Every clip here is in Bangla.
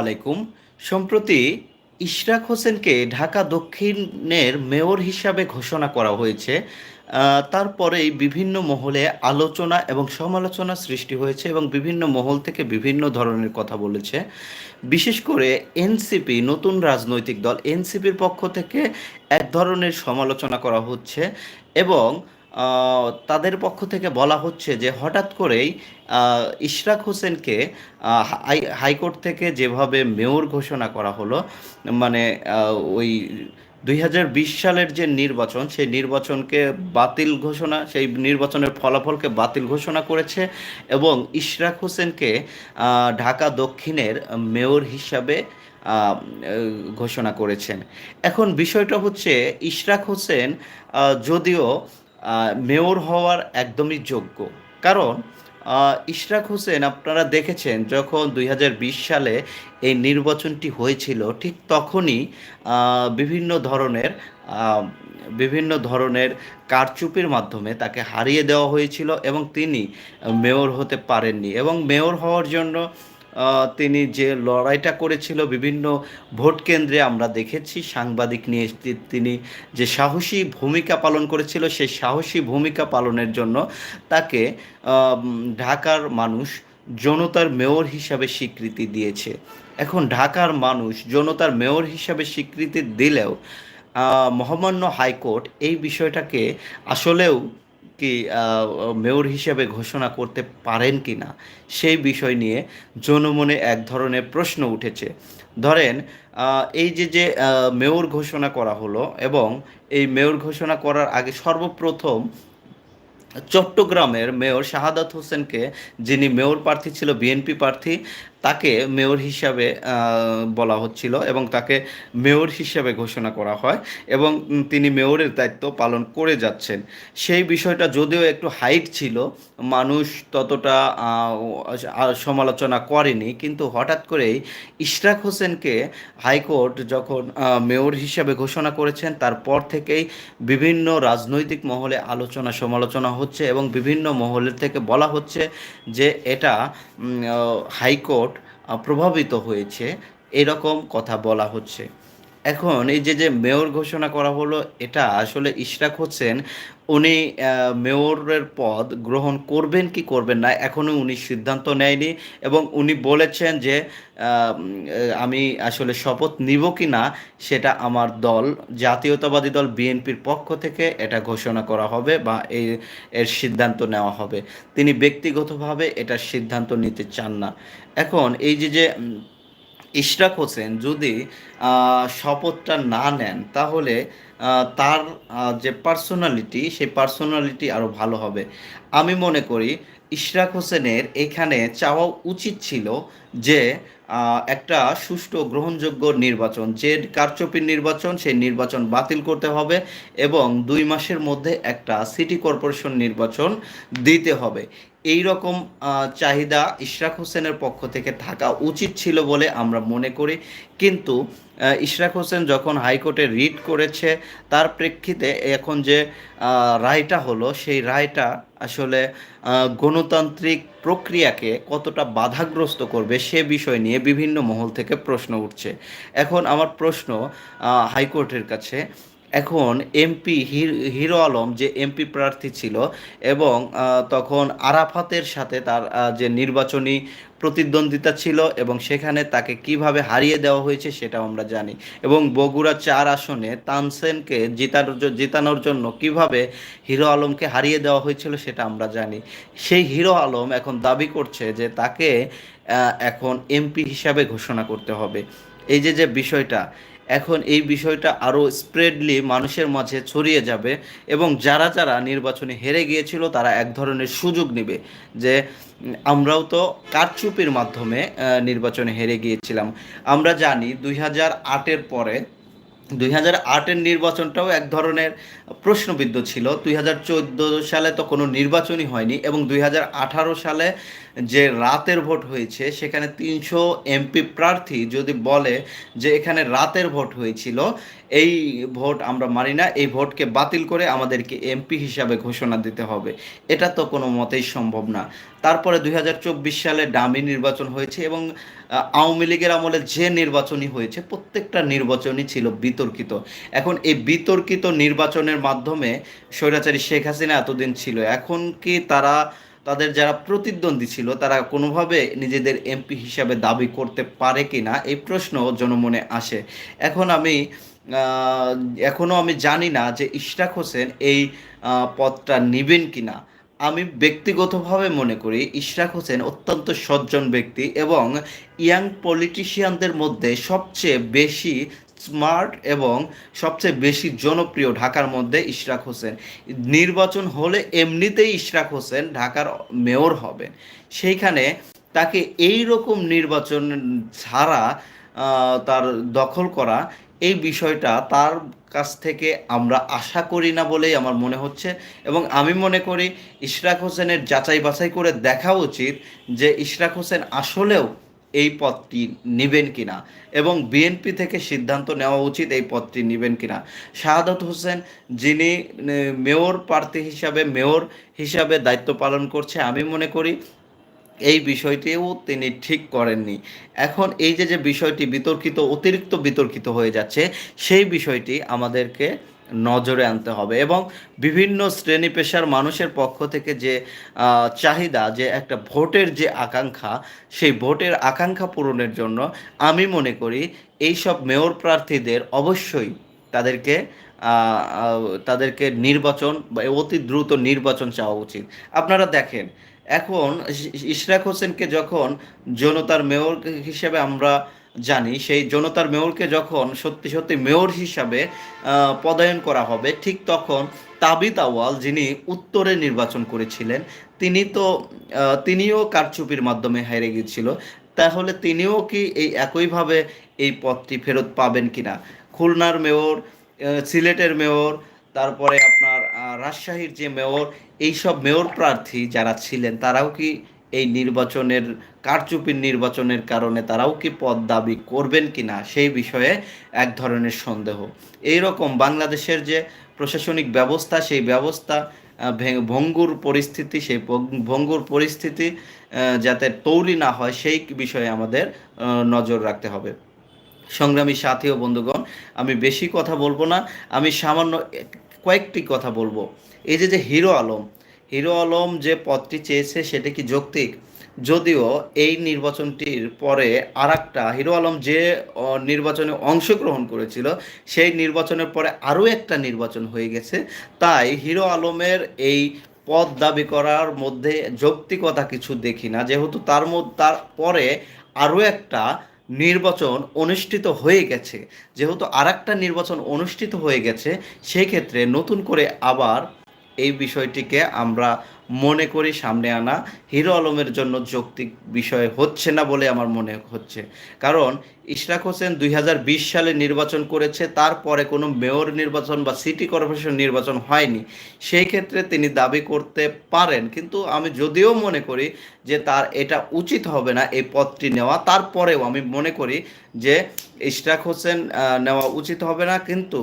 আলাইকুম সম্প্রতি ইশরাক হোসেনকে ঢাকা দক্ষিণের মেয়র হিসাবে ঘোষণা করা হয়েছে। তারপরেই বিভিন্ন মহলে আলোচনা এবং সমালোচনা সৃষ্টি হয়েছে এবং বিভিন্ন মহল থেকে বিভিন্ন ধরনের কথা বলেছে। বিশেষ করে এনসিপি, নতুন রাজনৈতিক দল এনসিপির পক্ষ থেকে এক ধরনের সমালোচনা করা হচ্ছে এবং তাদের পক্ষ থেকে বলা হচ্ছে যে হঠাৎ করেই ইশরাক হোসেনকে হাই, হাইকোর্ট থেকে যেভাবে মেয়র ঘোষণা করা হলো মানে ওই দুই হাজার বিশ সালের যে নির্বাচন, সেই নির্বাচনকে বাতিল ঘোষণা, সেই নির্বাচনের ফলাফলকে বাতিল ঘোষণা করেছে এবং ইশরাক হোসেনকে ঢাকা দক্ষিণের মেয়র হিসাবে ঘোষণা করেছেন। এখন বিষয়টা হচ্ছে, ইশরাক হোসেন যদিও মেয়র হওয়ার একদমই যোগ্য। কারণ ইশরাক হোসেন আপনারা দেখেছেন যখন দুই হাজার বিশ সালে এই নির্বাচনটি হয়েছিল, ঠিক তখনই বিভিন্ন ধরনের বিভিন্ন ধরনের কারচুপির মাধ্যমে তাকে হারিয়ে দেওয়া হয়েছিল এবং তিনি মেয়র হতে পারেননি। এবং মেয়র হওয়ার জন্য তিনি যে লড়াইটা করেছিল, বিভিন্ন ভোট কেন্দ্রে আমরা দেখেছি, সাংবাদিক নিয়ে তিনি যে সাহসী ভূমিকা পালন করেছিল, সেই সাহসী ভূমিকা পালনের জন্য তাকে ঢাকার মানুষ জনতার মেয়র হিসাবে স্বীকৃতি দিয়েছে। এখন ঢাকার মানুষ জনতার মেয়র হিসাবে স্বীকৃতি দিলেও মহামান্য হাইকোর্ট এই বিষয়টাকে আসলেও কি মেয়র হিসেবে ঘোষণা করতে পারেন কি না, সেই বিষয় নিয়ে জনমনে এক ধরনের প্রশ্ন উঠেছে। ধরেন এই যে যে মেয়র ঘোষণা করা হলো এবং এই মেয়র ঘোষণা করার আগে সর্বপ্রথম চট্টগ্রামের মেয়র শাহাদাত হোসেনকে, যিনি মেয়র প্রার্থী ছিল, বিএনপি প্রার্থী তাকে মেয়র হিসাবে বলা হচ্ছিল এবং তাকে মেয়র হিসাবে ঘোষণা করা হয় এবং তিনি মেয়রের দায়িত্ব পালন করে যাচ্ছেন। সেই বিষয়টা যদিও একটু হাইট ছিল, মানুষ ততটা সমালোচনা করেনি, কিন্তু হঠাৎ করেই ইশরাক হোসেনকে হাইকোর্ট যখন মেয়র হিসাবে ঘোষণা করেছেন, তারপর থেকেই বিভিন্ন রাজনৈতিক মহলে আলোচনা সমালোচনা হচ্ছে এবং বিভিন্ন মহলের থেকে বলা হচ্ছে যে এটা হাইকোর্ট প্রভাবিত হয়েছে। এরকম কথা বলা হচ্ছে। এখন এই যে যে মেয়র ঘোষণা করা হলো, এটা আসলে ইশরাক হোসেন, উনি মেয়রের পদ গ্রহণ করবেন কি করবেন না এখনও উনি সিদ্ধান্ত নেয়নি এবং উনি বলেছেন যে আমি আসলে শপথ নিব কি না, সেটা আমার দল, জাতীয়তাবাদী দল বিএনপির পক্ষ থেকে এটা ঘোষণা করা হবে বা এই, এর সিদ্ধান্ত নেওয়া হবে। তিনি ব্যক্তিগতভাবে এটার সিদ্ধান্ত নিতে চান না। এখন এই যে যে ইশরাক হোসেন যদি শপথটা না নেন, তাহলে তার যে পার্সোনালিটি সেই পার্সোনালিটি আরও ভালো হবে। আমি মনে করি, ইশরাক হোসেনের এখানে চাওয়া উচিত ছিল যে একটা সুষ্ঠু গ্রহণযোগ্য নির্বাচন, যে কারচুপির নির্বাচন, সেই নির্বাচন বাতিল করতে হবে এবং দুই মাসের মধ্যে একটা সিটি কর্পোরেশন নির্বাচন দিতে হবে। এই রকম চাহিদা ইশরাক হোসেনের পক্ষ থেকে থাকা উচিত ছিল বলে আমরা মনে করি। কিন্তু ইশরাক হোসেন যখন হাইকোর্টে রিট করেছে, তার প্রেক্ষিতে এখন যে রায়টা হলো, সেই রায়টা আসলে গণতান্ত্রিক প্রক্রিয়াকে কতটা বাধাগ্রস্ত করবে সে বিষয় নিয়ে বিভিন্ন মহল থেকে প্রশ্ন উঠছে। এখন আমার প্রশ্ন হাইকোর্টের কাছে এখন এমপি হিরো আলম যে এমপি প্রার্থী ছিল এবং তখন আরাফাতের সাথে তার যে নির্বাচনী প্রতিদ্বন্দ্বিতা ছিল এবং সেখানে তাকে কীভাবে হারিয়ে দেওয়া হয়েছে সেটাও আমরা জানি এবং বগুড়া চার আসনে তানসেনকে জিতানোর জ- জিতানোর জন্য কীভাবে হিরো আলমকে হারিয়ে দেওয়া হয়েছিল সেটা আমরা জানি। সেই হিরো আলম এখন দাবি করছে যে তাকে এখন এমপি হিসাবে ঘোষণা করতে হবে। এই যে যে বিষয়টা এখন এই বিষয়টা আরও স্প্রেডলি মানুষের মাঝে ছড়িয়ে যাবে এবং যারা যারা নির্বাচনে হেরে গিয়েছিল, তারা এক ধরনের সুযোগ নেবে যে আমরাও তো কারচুপির মাধ্যমে নির্বাচনে হেরে গিয়েছিলাম। আমরা জানি দুই হাজার আটের পরে দুই হাজার আটের নির্বাচনটাও এক ধরনের প্রশ্নবিদ্ধ ছিল। দুই হাজার চোদ্দ সালে তো কোনো নির্বাচনই হয়নি এবং দুই হাজার আঠারো সালে যে রাতের ভোট হয়েছে, সেখানে তিনশো এমপি প্রার্থী যদি বলে যে এখানে রাতের ভোট হয়েছিল এই ভোট আমরা মানি না, এই ভোটকে বাতিল করে আমাদেরকে এমপি হিসাবে ঘোষণা দিতে হবে। এটা তো কোনো মতেই সম্ভব না। তারপরে দুই হাজার চব্বিশ সালে ডামি নির্বাচন হয়েছে এবং আওয়ামী লীগের আমলে যে নির্বাচনই হয়েছে, প্রত্যেকটা নির্বাচনই ছিল বিতর্কিত। এখন এই বিতর্কিত নির্বাচনের মাধ্যমে স্বৈরাচারী শেখ হাসিনা এতদিন ছিল। এখন কি তারা, তাদের যারা প্রতিদ্বন্দ্বী ছিল, তারা কোনোভাবে নিজেদের এমপি হিসাবে দাবি করতে পারে কি না এই প্রশ্ন জনমনে আসে। এখন আমি আহ, এখনও আমি জানি না যে ইশরাক হোসেন এই পদটা নেবেন কি না আমি ব্যক্তিগতভাবে মনে করি ইশরাক হোসেন অত্যন্ত সজ্জন ব্যক্তি এবং ইয়াং পলিটিশিয়ানদের মধ্যে সবচেয়ে বেশি স্মার্ট এবং সবচেয়ে বেশি জনপ্রিয় ঢাকার মধ্যে ইশরাক হোসেন। নির্বাচন হলে এমনিতেই ইশরাক হোসেন ঢাকার মেয়র হবেন। সেইখানে তাকে এই রকম নির্বাচন ছাড়া তার দখল করা এই বিষয়টা তার কাছ থেকে আমরা আশা করি না বলেই আমার মনে হচ্ছে এবং আমি মনে করি ইশরাক হোসেনের যাচাই বাছাই করে দেখা উচিত যে ইশরাক হোসেন আসলেও এই পদটি নেবেন কিনা এবং বিএনপি থেকে সিদ্ধান্ত নেওয়া উচিত এই পদটি নেবেন কিনা। শাহাদত হোসেন যিনি মেয়র প্রার্থী হিসাবে, মেয়র হিসাবে দায়িত্ব পালন করছে, আমি মনে করি এই বিষয়টিও তিনি ঠিক করেননি। এখন এই যে যে বিষয়টি বিতর্কিত, অতিরিক্ত বিতর্কিত হয়ে যাচ্ছে, সেই বিষয়টি আমাদেরকে নজরে আনতে হবে এবং বিভিন্ন শ্রেণি পেশার মানুষের পক্ষ থেকে যে চাহিদা, যে একটা ভোটের যে আকাঙ্ক্ষা, সেই ভোটের আকাঙ্ক্ষা পূরণের জন্য আমি মনে করি এই সব মেয়র প্রার্থীদের অবশ্যই তাদেরকে তাদেরকে নির্বাচন বা অতি দ্রুত নির্বাচন চাওয়া উচিত। আপনারা দেখেন এখন ইশরাক হোসেনকে যখন জনতার মেয়র হিসেবে আমরা জানি, সেই জনতার মেয়রকে যখন সত্যি সত্যি মেয়র হিসাবে পদায়ন করা হবে, ঠিক তখন তাবিত আওয়াল যিনি উত্তরে নির্বাচন করেছিলেন, তিনি তো তিনিও কারচুপির মাধ্যমে হেরে গিয়েছিল, তাহলে তিনিও কি এই একইভাবে এই পদটি ফেরত পাবেন কিনা? খুলনার মেয়র সিলেটের মেয়র, তারপরে আপনার রাজশাহীর যে মেয়র, এইসব মেয়র প্রার্থী যারা ছিলেন, তারাও কি এই নির্বাচনের, কারচুপির নির্বাচনের কারণে তারাও কি পদ দাবি করবেন কি না সেই বিষয়ে এক ধরনের সন্দেহ। এই রকম বাংলাদেশের যে প্রশাসনিক ব্যবস্থা, সেই ব্যবস্থা ভঙ্গুর পরিস্থিতি, সেই ভঙ্গুর পরিস্থিতি যাতে তৈরি না হয়, সেই বিষয়ে আমাদের নজর রাখতে হবে। সংগ্রামী সাথী ও বন্ধুগণ, আমি বেশি কথা বলব না। আমি সামান্য কয়েকটি কথা বলব। এই যে যে হিরো আলম হিরো আলম যে পদটি চেয়েছে সেটা কি যৌক্তিক? যদিও এই নির্বাচনটির পরে আর একটা হিরো আলম যে নির্বাচনে অংশগ্রহণ করেছিল, সেই নির্বাচনের পরে আরও একটা নির্বাচন হয়ে গেছে। তাই হিরো আলমের এই পদ দাবি করার মধ্যে যৌক্তিকতা কিছু দেখি না। যেহেতু তার মধ্যে, তার পরে আরও একটা নির্বাচন অনুষ্ঠিত হয়ে গেছে। যেহেতু আর নির্বাচন অনুষ্ঠিত হয়ে গেছে, সেক্ষেত্রে নতুন করে আবার এই বিষয়টিকে আমরা মনে করি সামনে আনা হিরো আলমের জন্য যৌক্তিক বিষয় হচ্ছে না বলে আমার মনে হচ্ছে। কারণ ইশরাক হোসেন দুই হাজার বিশ সালে নির্বাচন করেছে, তারপরে কোনো মেয়র নির্বাচন বা সিটি কর্পোরেশন নির্বাচন হয়নি। সেই ক্ষেত্রে তিনি দাবি করতে পারেন, কিন্তু আমি যদিও মনে করি যে তার এটা উচিত হবে না এই পদটি নেওয়া। তারপরেও আমি মনে করি যে ইশরাক হোসেন নেওয়া উচিত হবে না, কিন্তু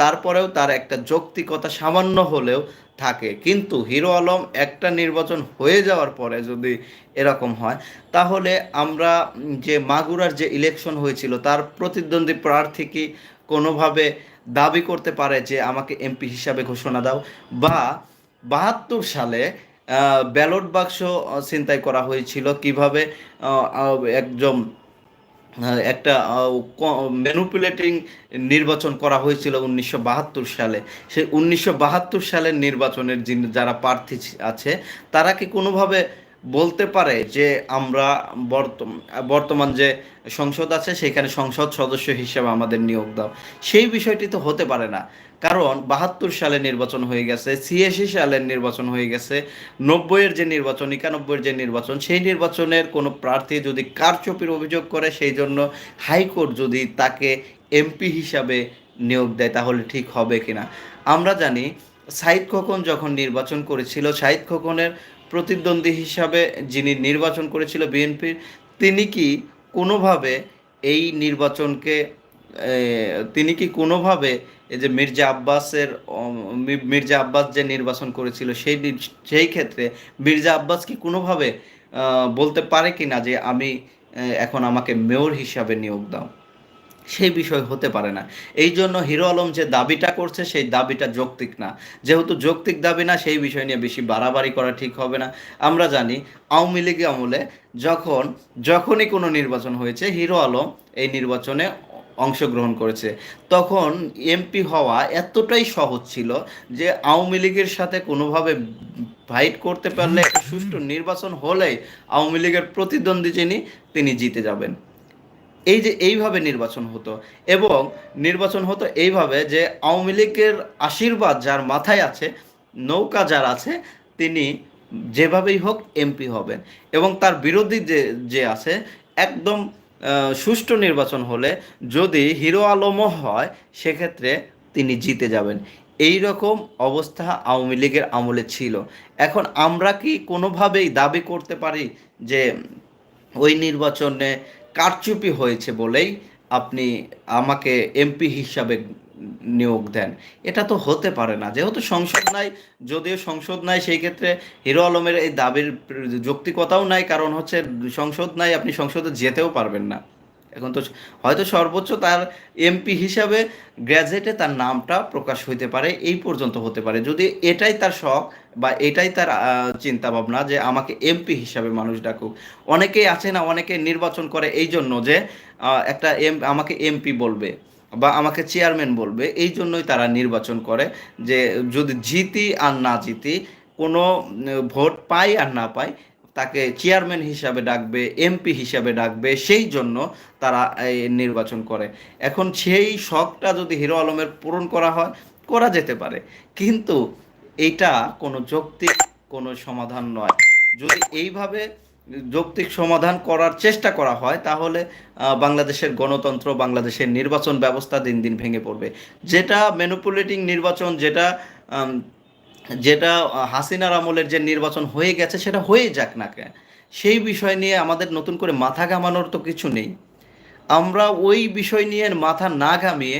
তারপরেও তার একটা যৌক্তিকতা সামান্য হলেও থাকে। কিন্তু হিরো আলম একটা নির্বাচন হয়ে যাওয়ার পরে যদি এরকম হয়, তাহলে আমরা যে মাগুরার যে ইলেকশন হয়েছিল, তার প্রতিদ্বন্দ্বী প্রার্থী কি কোনোভাবে দাবি করতে পারে যে আমাকে এমপি হিসাবে ঘোষণা দাও? বা বাহাত্তর সালে ব্যালট বাক্স ছিনতাই করা হয়েছিল। কীভাবে একজন একটা ম্যানুপুলেটিং নির্বাচন করা হয়েছিল উনিশশো বাহাত্তর সালে। সেই উনিশশো বাহাত্তর সালের নির্বাচনের যিনি যারা প্রার্থী আছে, তারা কি কোনোভাবে বলতে পারে যে আমরা বর্তম- বর্তমান যে সংসদ আছে, সেখানে সংসদ সদস্য হিসেবে আমাদের নিয়োগ দাও? সেই বিষয়টি তো হতে পারে না। কারণ বাহাত্তর সালে নির্বাচন হয়ে গেছে, ছিয়াশি সালের নির্বাচন হয়ে গেছে, নব্বইয়ের যে নির্বাচন, একানব্বইয়ের যে নির্বাচন, সেই নির্বাচনের কোনো প্রার্থী যদি কারচুপির অভিযোগ করে, সেই জন্য হাইকোর্ট যদি তাকে এমপি হিসাবে নিয়োগ দেয়, তাহলে ঠিক হবে কিনা? আমরা জানি, সাইদ খোকন যখন নির্বাচন করেছিল, সাইদ খোকনের প্রতিদ্বন্দ্বী হিসাবে যিনি নির্বাচন করেছিল বিএনপির, তিনি কি কোনোভাবে এই নির্বাচনকে তিনি কি কোনোভাবে এই যে মির্জা আব্বাসের মির্জা আব্বাস যে নির্বাচন করেছিল সেই সেই ক্ষেত্রে মির্জা আব্বাস কি কোনোভাবে বলতে পারে কি না যে আমি এখন আমাকে মেয়র হিসাবে নিয়োগ দাও? সেই বিষয় হতে পারে না। এই জন্য হিরো আলম যে দাবিটা করছে সেই দাবিটা যৌক্তিক না। যেহেতু যৌক্তিক দাবি না, সেই বিষয় নিয়ে বেশি বাড়াবাড়ি করা ঠিক হবে না। আমরা জানি, আওয়ামী লীগ আমলে যখন, যখনই কোনো নির্বাচন হয়েছে, হিরো আলম এই নির্বাচনে অংশগ্রহণ করেছে। তখন এমপি হওয়া এতটাই সহজ ছিল যে আওয়ামী লীগের সাথে কোনোভাবে ফাইট করতে পারলে একটা সুষ্ঠু নির্বাচন হলেই আওয়ামী লীগের প্রতিদ্বন্দ্বী যিনি তিনি জিতে যাবেন। এই যে এইভাবে নির্বাচন হতো এবং নির্বাচন হতো এইভাবে যে আওয়ামী লীগের আশীর্বাদ যার মাথায় আছে নৌকা যার আছে তিনি যেভাবেই হোক এমপি হবেন। এবং তার বিরোধী যে যে আছে একদম সুষ্ঠু নির্বাচন হলে যদি হিরো আলমও হয়, সেক্ষেত্রে তিনি জিতে যাবেন। এই রকম অবস্থা আওয়ামী লীগের আমলে ছিল। এখন আমরা কি কোনোভাবেই দাবি করতে পারি যে ওই নির্বাচনে কারচুপি হয়েছে বলেই আপনি আমাকে এমপি হিসাবে নিয়োগ দেন। এটা তো হতে পারে না। যেহেতু সংসদ নাই, যদিও সংসদ নাই, সেই ক্ষেত্রে হিরো আলমের এই দাবির যৌক্তিকতাও নাই, কারণ হচ্ছে সংসদ নাই, আপনি সংসদে যেতেও পারবেন না। এখন তো হয়তো সর্বোচ্চ তার এমপি হিসাবে গ্র্যাজুয়েটে তার নামটা প্রকাশ হইতে পারে, এই পর্যন্ত হতে পারে। যদি এটাই তার শখ বা এটাই তার চিন্তা ভাবনা যে আমাকে এমপি হিসাবে মানুষ ডাকুক। অনেকেই আছে না, অনেকে নির্বাচন করে এই জন্য যে একটা এম আমাকে এমপি বলবে। বা আমাকে চেয়ারম্যান বলবে, এই জন্যই তারা নির্বাচন করে যে যদি জিতি আর না জিতি, কোনো ভোট পাই আর না পাই তাকে চেয়ারম্যান হিসাবে ডাকবে এমপি হিসাবে ডাকবে, সেই জন্য তারা নির্বাচন করে। এখন সেই শখটা যদি হিরো আলমের পূরণ করা হয়, করা যেতে পারে। কিন্তু এইটা কোনো যৌক্তিক কোনো সমাধান নয়। যদি এইভাবে যৌক্তিক সমাধান করার চেষ্টা করা হয়, তাহলে বাংলাদেশের গণতন্ত্র, বাংলাদেশের নির্বাচন ব্যবস্থা দিন দিন ভেঙে পড়বে। যেটা ম্যানুপুলেটিং নির্বাচন, যেটা যেটা হাসিনার আমলের যে নির্বাচন হয়ে গেছে, সেটা হয়ে যাক না কেন। সেই বিষয় নিয়ে আমাদের নতুন করে মাথা ঘামানোর তো কিছু নেই। আমরা ওই বিষয় নিয়ে মাথা না ঘামিয়ে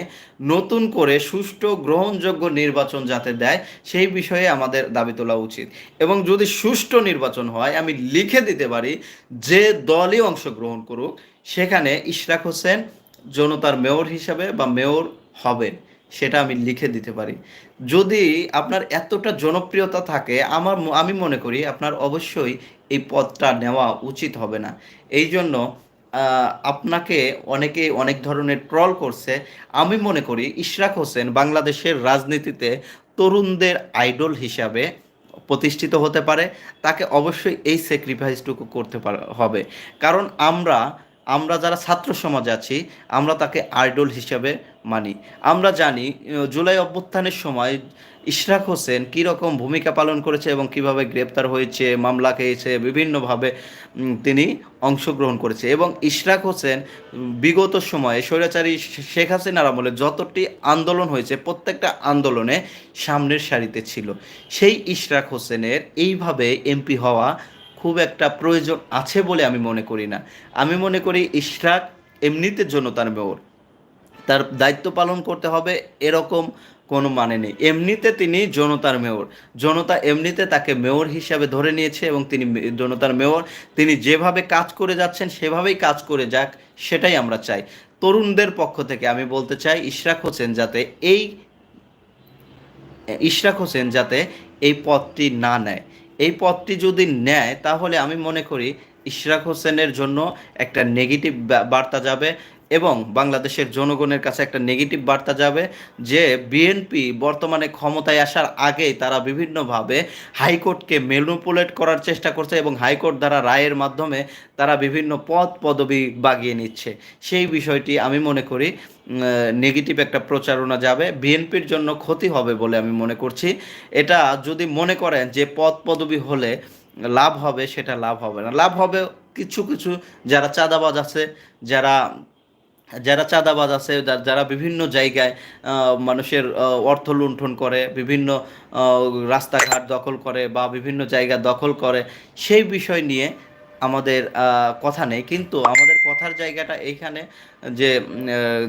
নতুন করে সুষ্ঠু গ্রহণযোগ্য নির্বাচন যাতে দেয়, সেই বিষয়ে আমাদের দাবি তোলা উচিত। এবং যদি সুষ্ঠু নির্বাচন হয়, আমি লিখে দিতে পারি, যে দলই অংশগ্রহণ করুক, সেখানে ইশরাক হোসেন জনতার মেয়র হিসাবে বা মেয়র হবেন, সেটা আমি লিখে দিতে পারি। যদি আপনার এতটা জনপ্রিয়তা থাকে, আমার আমি মনে করি আপনার অবশ্যই এই পদটা নেওয়া উচিত হবে না। এই জন্য আপনাকে অনেকে অনেক ধরনের ট্রল করছে। আমি মনে করি ইশরাক হোসেন বাংলাদেশের রাজনীতিতে তরুণদের আইডল হিসাবে প্রতিষ্ঠিত হতে পারে। তাকে অবশ্যই এই স্যাক্রিফাইসটুকু করতে হবে। কারণ আমরা আমরা যারা ছাত্র সমাজ আছি, আমরা তাকে আইডল হিসাবে মানি। আমরা জানি জুলাই অভ্যুত্থানের সময় ইশরাক হোসেন কীরকম ভূমিকা পালন করেছে এবং কীভাবে গ্রেপ্তার হয়েছে, মামলা খেয়েছে, বিভিন্নভাবে তিনি অংশগ্রহণ করেছে। এবং ইশরাক হোসেন বিগত সময়ে স্বৈরাচারী শেখ হাসিনার আমলে যতটি আন্দোলন হয়েছে, প্রত্যেকটা আন্দোলনে সামনের সারিতে ছিল। সেই ইশরাক হোসেনের এইভাবে এমপি হওয়া একটা প্রয়োজন আছে বলে আমি মনে করি না। আমি মনে করি ইশরাক এমনিতে জনতার মেয়র। তার দায়িত্ব পালন করতে হবে এরকম কোনো মানে নেই। এমনিতে তিনি জনতার মেয়র। জনতা এমনিতে তাকে মেয়র হিসাবে ধরে নিয়েছে এবং তিনি জনতার মেয়র। তিনি যেভাবে কাজ করে যাচ্ছেন, সেভাবেই কাজ করে যাক, সেটাই আমরা চাই। তরুণদের পক্ষ থেকে আমি বলতে চাই, ইশরাক হোসেন যাতে এই, ইশরাক হোসেন যাতে এই পদটি না নেয়। এই পথটি যদি নেয়, তাহলে আমি মনে করি ইশরাক হোসেনের জন্য একটা নেগেটিভ বার্তা যাবে। এবং বাংলাদেশের জনগণের কাছে একটা নেগেটিভ বার্তা যাবে যে বিএনপি বর্তমানে ক্ষমতায় আসার আগেই তারা বিভিন্নভাবে হাইকোর্টকে মেনুপুলেট করার চেষ্টা করছে এবং হাইকোর্ট দ্বারা রায়ের মাধ্যমে তারা বিভিন্ন পদ পদবি বাগিয়ে নিচ্ছে। সেই বিষয়টি আমি মনে করি নেগেটিভ একটা প্রচারণা যাবে। বিএনপির জন্য ক্ষতি হবে বলে আমি মনে করছি। এটা যদি মনে করেন যে পদ পদবি হলে লাভ হবে, সেটা লাভ হবে না। লাভ হবে কিছু কিছু যারা চাঁদাবাজ আছে, যারা যারা চাঁদাবাজ আছে যারা বিভিন্ন জায়গায় মানুষের অর্থ লুণ্ঠন করে, বিভিন্ন রাস্তাঘাট দখল করে বা বিভিন্ন জায়গা দখল করে, সেই বিষয় নিয়ে আমাদের কথা নেই। কিন্তু আমাদের কথার জায়গাটা এইখানে যে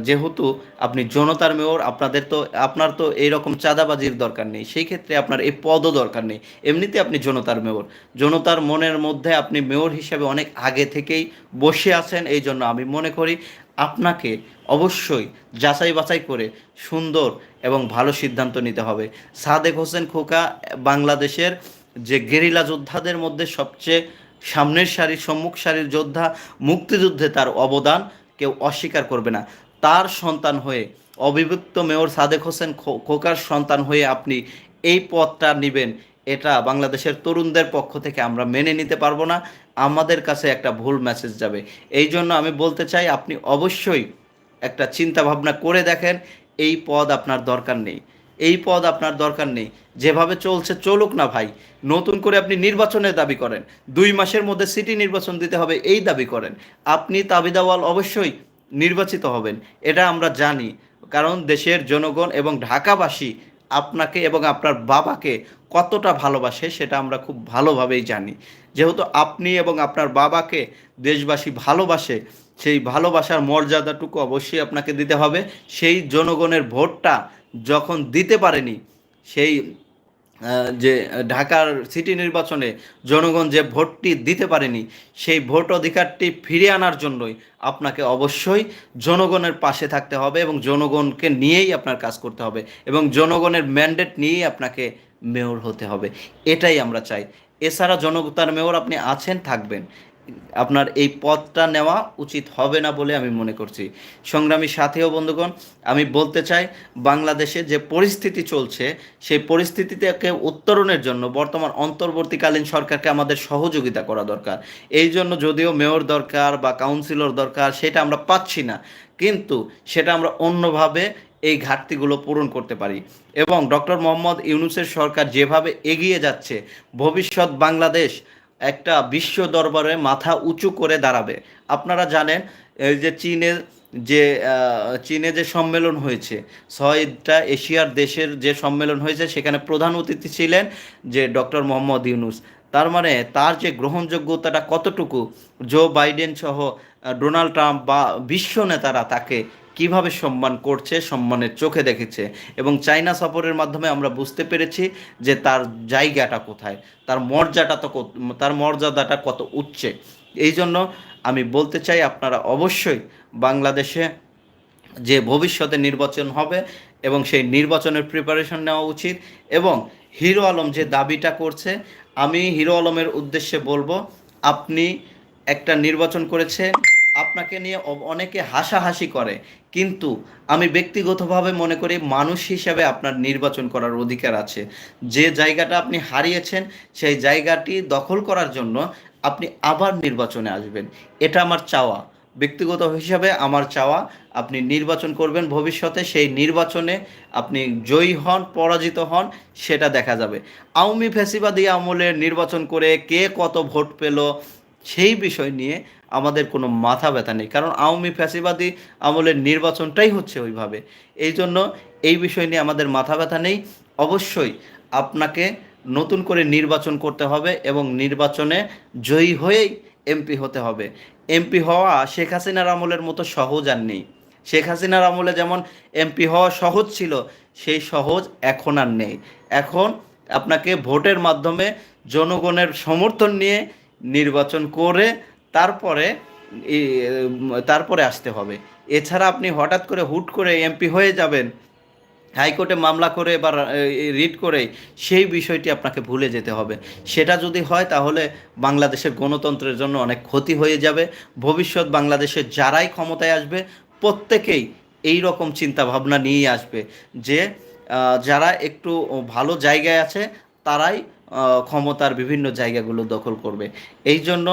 যেহেতু আপনি জনতার মেয়র, আপনাদের তো, আপনার তো এইরকম চাঁদাবাজির দরকার নেই। সেই ক্ষেত্রে আপনার এই পদও দরকার নেই। এমনিতে আপনি জনতার মেয়র। জনতার মনের মধ্যে আপনি মেয়র হিসাবে অনেক আগে থেকেই বসে আছেন এই জন্য আমি মনে করি আপনাকে অবশ্যই যাচাই বাছাই করে সুন্দর এবং ভালো সিদ্ধান্ত নিতে হবে। সাদেক হোসেন খোকা বাংলাদেশের যে গেরিলা যোদ্ধাদের মধ্যে সবচেয়ে সামনের সারির, সম্মুখ সারির যোদ্ধা, মুক্তিযুদ্ধে তার অবদান কেউ অস্বীকার করবে না। তার সন্তান হয়ে অবিভক্ত মেয়র সাদেক হোসেন খোকার সন্তান হয়ে আপনি এই পথটা নেবেন। এটা বাংলাদেশের তরুণদের পক্ষ থেকে আমরা মেনে নিতে পারব না, আমাদের কাছে একটা ভুল মেসেজ যাবে। এই জন্য আমি বলতে চাই, আপনি অবশ্যই একটা চিন্তা ভাবনা করে দেখেন, এই পদ আপনার দরকার নেই। এই পদ আপনার দরকার নেই। যেভাবে চলছে চলুক না ভাই, নতুন করে আপনি নির্বাচনের দাবি করেন, দুই মাসের মধ্যে সিটি নির্বাচন দিতে হবে, এই দাবি করেন। আপনি তাবিদাওয়াল অবশ্যই নির্বাচিত হবেন, এটা আমরা জানি। কারণ দেশের জনগণ এবং ঢাকাবাসী আপনাকে এবং আপনার বাবাকে কতটা ভালোবাসে সেটা আমরা খুব ভালোভাবেই জানি। যেহেতু আপনি এবং আপনার বাবাকে দেশবাসী ভালোবাসে, সেই ভালোবাসার মর্যাদাটুকু অবশ্যই আপনাকে দিতে হবে। সেই জনগণের ভোটটা যখন দিতে পারেনি, সেই যে ঢাকার সিটি নির্বাচনে জনগণ যে ভোটটি দিতে পারেনি, সেই ভোট অধিকারটি ফিরে আনার জন্যই আপনাকে অবশ্যই জনগণের পাশে থাকতে হবে এবং জনগণকে নিয়েই আপনার কাজ করতে হবে এবং জনগণের ম্যান্ডেট নিয়েই আপনাকে মেয়র হতে হবে। এটাই আমরা চাই। এছাড়া জনতার মেয়র আপনি আছেন, থাকবেন। আপনার এই পথটা নেওয়া উচিত হবে না বলে আমি মনে করছি। সংগ্রামী সাথী ও বন্ধুগণ, আমি বলতে চাই, বাংলাদেশে যে পরিস্থিতি চলছে, সেই পরিস্থিতি থেকে উত্তরণের জন্য বর্তমান অন্তর্বর্তীকালীন সরকারকে আমাদের সহযোগিতা করা দরকার। এই জন্য যদিও মেয়র দরকার বা কাউন্সিলর দরকার, সেটা আমরা পাচ্ছি না। কিন্তু সেটা আমরা অন্যভাবে এই ঘাটতিগুলো পূরণ করতে পারি। এবং ডক্টর মোহাম্মদ ইউনুসের সরকার যেভাবে এগিয়ে যাচ্ছে, ভবিষ্যৎ বাংলাদেশ একটা বিশ্ব দরবারে মাথা উঁচু করে দাঁড়াবে। আপনারা জানেন, এই যে চীনের যে চীনে যে সম্মেলন হয়েছে ছয়টা এশিয়ার দেশের যে সম্মেলন হয়েছে, সেখানে প্রধান অতিথি ছিলেন যে ডক্টর মোহাম্মদ ইউনুস। তার মানে তার যে গ্রহণযোগ্যতাটা কতটুকু, জো বাইডেন সহ ডোনাল্ড ট্রাম্প বা বিশ্ব নেতারা তাকে কীভাবে সম্মান করছে, সম্মানের চোখে দেখেছে এবং চাইনা সফরের মাধ্যমে আমরা বুঝতে পেরেছি যে তার জায়গাটা কোথায়, তার মর্যাদাটা তো তার মর্যাদাটা কত উচ্চে। এই জন্য আমি বলতে চাই, আপনারা অবশ্যই বাংলাদেশে যে ভবিষ্যতে নির্বাচন হবে এবং সেই নির্বাচনের প্রিপারেশন নেওয়া উচিত এবং হিরো আলম যে দাবিটা করছে, আমি হিরো আলমের উদ্দেশ্যে বলব, আপনি একটা নির্বাচন করেছেন আপনাকে নিয়ে অনেকে হাসাহাসি করে। কিন্তু আমি ব্যক্তিগতভাবে মনে করি মানুষ হিসাবে আপনার নির্বাচন করার অধিকার আছে। যে জায়গাটা আপনি হারিয়েছেন, সেই জায়গাটি দখল করার জন্য আপনি আবার নির্বাচনে আসবেন। এটা আমার চাওয়া। ব্যক্তিগত হিসাবে আমার চাওয়া, আপনি নির্বাচন করবেন ভবিষ্যতে, সেই নির্বাচনে আপনি জয়ী হন, পরাজিত হন, সেটা দেখা যাবে। আওয়ামী ফ্যাসিবাদী আমলের নির্বাচন করে কে কত ভোট পেল সেই বিষয় নিয়ে আমাদের কোনো মাথা ব্যথা নেই। কারণ আওয়ামী ফ্যাসিবাদী আমলের নির্বাচনটাই হচ্ছে ওইভাবে। এই জন্য এই বিষয় নিয়ে আমাদের মাথা ব্যথা নেই। অবশ্যই আপনাকে নতুন করে নির্বাচন করতে হবে এবং নির্বাচনে জয়ী হয়েই এমপি হতে হবে। এমপি হওয়া শেখ হাসিনার আমলের মতো সহজ আর নেই। শেখ হাসিনার আমলে যেমন এমপি হওয়া সহজ ছিল, সেই সহজ এখন আর নেই। এখন আপনাকে ভোটের মাধ্যমে জনগণের সমর্থন নিয়ে নির্বাচন করে তারপরে তারপরে আসতে হবে। এছাড়া আপনি হঠাৎ করে হুট করে এমপি হয়ে যাবেন, হাইকোর্টে মামলা করে বা রিট করে, সেই বিষয়টি আপনাকে ভুলে যেতে হবে। সেটা যদি হয় তাহলে বাংলাদেশের গণতন্ত্রের জন্য অনেক ক্ষতি হয়ে যাবে। ভবিষ্যৎ বাংলাদেশের যারাই ক্ষমতায় আসবে, প্রত্যেকেই এই রকম চিন্তা ভাবনা নিয়েই আসবে যে যারা একটু ভালো জায়গায় আছে, তারাই ক্ষমতার বিভিন্ন জায়গাগুলো দখল করবে। এই জন্য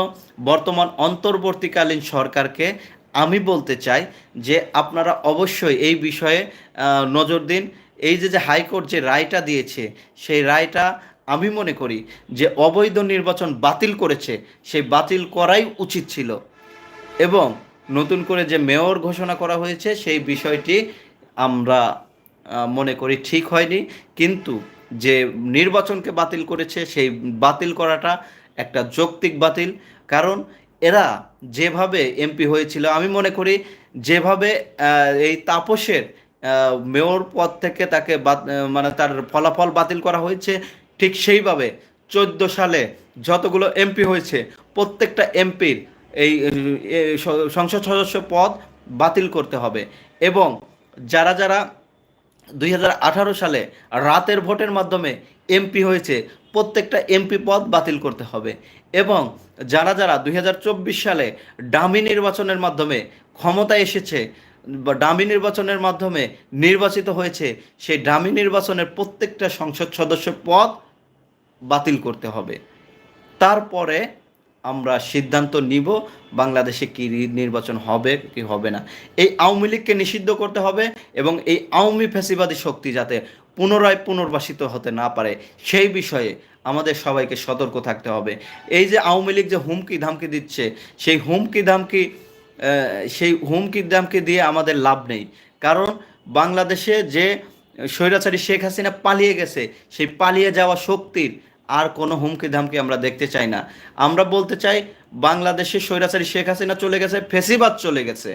বর্তমান অন্তর্বর্তীকালীন সরকারকে আমি বলতে চাই যে আপনারা অবশ্যই এই বিষয়ে নজর দিন। এই যে যে হাইকোর্ট যে রায়টা দিয়েছে, সেই রায়টা আমি মনে করি যে অবৈধ নির্বাচন বাতিল করেছে, সেই বাতিল করাই উচিত ছিল। এবং নতুন করে যে মেয়র ঘোষণা করা হয়েছে, সেই বিষয়টি আমরা মনে করি ঠিক হয়নি। কিন্তু যে নির্বাচনকে বাতিল করেছে, সেই বাতিল করাটা একটা যৌক্তিক বাতিল। কারণ এরা যেভাবে এমপি হয়েছিল, আমি মনে করি যেভাবে এই তাপসের মেয়র পদ থেকে তাকে মানে তার ফলাফল বাতিল করা হয়েছে, ঠিক সেইভাবে চোদ্দ সালে যতগুলো এমপি হয়েছে, প্রত্যেকটা এমপির এই, সংসদ সদস্য পদ বাতিল করতে হবে। এবং যারা যারা দুই হাজার আঠারো সালে রাতের ভোটের মাধ্যমে এমপি হয়েছে। প্রত্যেকটা এমপি পদ বাতিল করতে হবে। এবং যারা যারা দুই হাজার চব্বিশ সালে ডামি নির্বাচনের মাধ্যমে ক্ষমতায় এসেছে বা ডামি নির্বাচনের মাধ্যমে নির্বাচিত হয়েছে, সেই ডামি নির্বাচনের প্রত্যেকটা সংসদ সদস্য পদ বাতিল করতে হবে। তারপরে আমরা সিদ্ধান্ত নিব বাংলাদেশে কি নির্বাচন হবে কি হবে না। এই আওয়ামী লীগকে নিষিদ্ধ করতে হবে এবং এই আওয়ামী ফ্যাসিবাদী শক্তি যাতে পুনরায় পুনর্বাসিত হতে না পারে, সেই বিষয়ে আমাদের সবাইকে সতর্ক থাকতে হবে। এই যে আওয়ামী লীগ যে হুমকি ধামকি দিচ্ছে, সেই হুমকি ধামকি সেই হুমকি ধামকি দিয়ে আমাদের লাভ নেই। কারণ বাংলাদেশে যে স্বৈরাচারী শেখ হাসিনা পালিয়ে গেছে, সেই পালিয়ে যাওয়া শক্তির আর কোনো হুমকি ধামকি আমরা দেখতে চাই না। আমরা বলতে চাই বাংলাদেশে স্বৈরাচারী শেখ হাসিনা চলে গেছে, ফেসিবাদ চলে গেছে।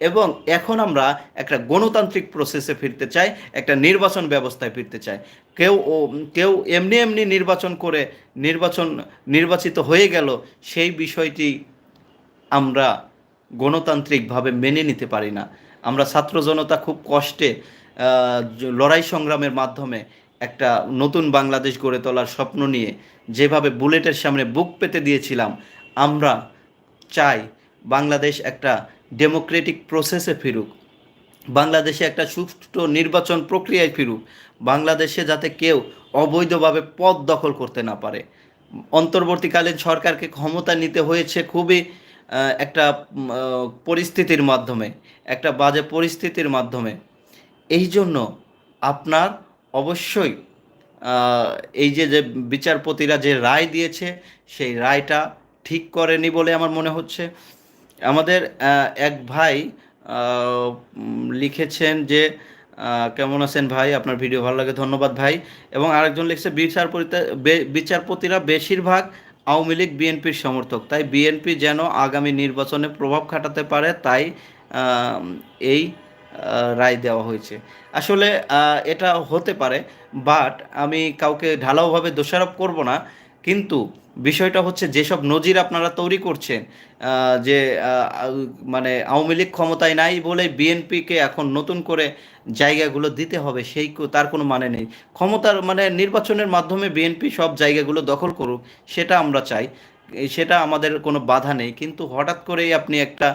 এবং এখন আমরা একটা গণতান্ত্রিক প্রসেসে ফিরতে চাই, একটা নির্বাচন ব্যবস্থায় ফিরতে চাই। কেউ ও, কেউ এমনি এমনি নির্বাচন করে নির্বাচন নির্বাচিত হয়ে গেল, সেই বিষয়টি আমরা গণতান্ত্রিকভাবে মেনে নিতে পারি না। আমরা ছাত্র জনতা খুব কষ্টে লড়াই সংগ্রামের মাধ্যমে একটা নতুন বাংলাদেশ গড়ে তোলার স্বপ্ন নিয়ে যেভাবে বুলেটের সামনে বুক পেতে দিয়েছিলাম, আমরা চাই বাংলাদেশ একটা ডেমোক্রেটিক প্রসেসে ফিরুক। বাংলাদেশে একটা সুষ্ঠু নির্বাচন প্রক্রিয়ায় ফিরুক। বাংলাদেশে যাতে কেউ অবৈধভাবে পদ দখল করতে না পারে। অন্তর্বর্তীকালীন সরকারকে ক্ষমতা নিতে হয়েছে খুবই একটা পরিস্থিতির মাধ্যমে, একটা বাজে পরিস্থিতির মাধ্যমে। এই জন্য আপনার অবশ্যই এই যে যে বিচারপতিরা যে রায় দিয়েছে, সেই রায়টা ঠিক করেনি বলে আমার মনে হচ্ছে। আমাদের এক ভাই লিখেছেন যে কেমন আছেন ভাই? আপনার ভিডিও ভালো লাগে, ধন্যবাদ ভাই। এবং আরেকজন লিখছে, বিচারপতিরা বিচারপতিরা বেশিরভাগ আওয়ামী লীগ বিএনপির সমর্থক। তাই বিএনপি যেন আগামী নির্বাচনে প্রভাব খাটাতে পারে, তাই এই রায় দেওয়া হয়েছে। আসলে এটা হতে পারে বাট আমি কাউকে ঢালাওভাবে দোষারোপ করব না, কিন্তু বিষয়টা হচ্ছে যেসব নজির আপনারা তৈরি করছেন যে মানে আওয়ামী লীগ ক্ষমতায় নাই বলে বিএনপিকে এখন নতুন করে জায়গাগুলো দিতে হবে, সেই তার কোনো মানে নেই। ক্ষমতার মানে নির্বাচনের মাধ্যমে বিএনপি সব জায়গাগুলো দখল করুক, সেটা আমরা চাই, সেটা আমাদের কোনো বাধা নেই, কিন্তু হঠাৎ করেই আপনি একটা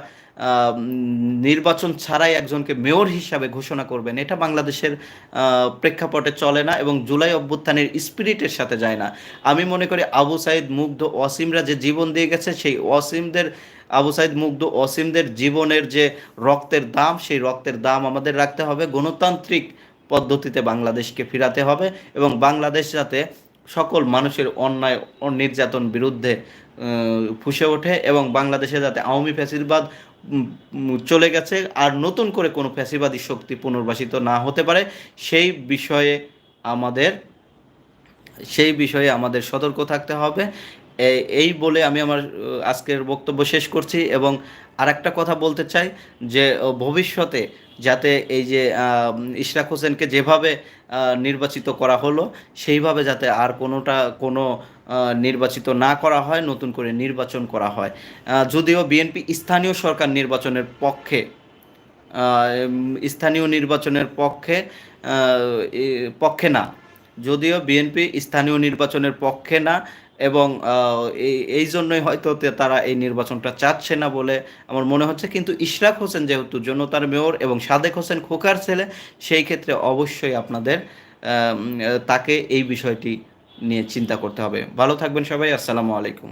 নির্বাচন ছাড়াই একজনকে মেয়র হিসাবে ঘোষণা করবেন। এটা বাংলাদেশের প্রেক্ষাপটে চলে না এবং জুলাই অভ্যুত্থানের স্পিরিটের সাথে যায় না। আমি মনে করি আবু সাইদ মুগ্ধ অসীমরা যে জীবন দিয়ে গেছে সেই অসীমদের আবু সাইদ মুগ্ধ অসীমদের জীবনের যে রক্তের দাম সেই রক্তের দাম আমাদের রাখতে হবে। গণতান্ত্রিক পদ্ধতিতে বাংলাদেশকে ফিরাতে হবে এবং বাংলাদেশ যাতে সকল মানুষের অন্যায় নির্যাতন বিরুদ্ধে ফুসে ওঠে এবং বাংলাদেশে যাতে আওয়ামী উম, চলে গেছে। আর নতুন করে কোনো ফ্যাসিবাদী শক্তি পুনর্বাসিত না হতে পারে। সেই বিষয়ে আমাদের, সেই বিষয়ে আমাদের সতর্ক থাকতে হবে। এই বলে আমি আমার আজকের বক্তব্য শেষ করছি এবং আরেকটা কথা বলতে চাই যে ভবিষ্যতে যাতে এই যে ইশরাক হোসেনকে যেভাবে নির্বাচিত করা হলো, সেইভাবে যাতে আর কোনোটা, কোনো নির্বাচিত না করা হয়, নতুন করে নির্বাচন করা হয়। যদিও বিএনপি স্থানীয় সরকার নির্বাচনের পক্ষে স্থানীয় নির্বাচনের পক্ষে পক্ষে না। যদিও বিএনপি স্থানীয় নির্বাচনের পক্ষে না এবং এই জন্যই হয়তো তারা এই নির্বাচনটা চাচ্ছে না বলে আমার মনে হচ্ছে। কিন্তু ইশরাক হোসেন যেহেতু জনতার মেয়র এবং সাদেক হোসেন খোকার ছেলে, সেই ক্ষেত্রে অবশ্যই আপনাদের তাকে এই বিষয়টি নিয়ে চিন্তা করতে হবে। ভালো থাকবেন সবাই আসসালামু আলাইকুম।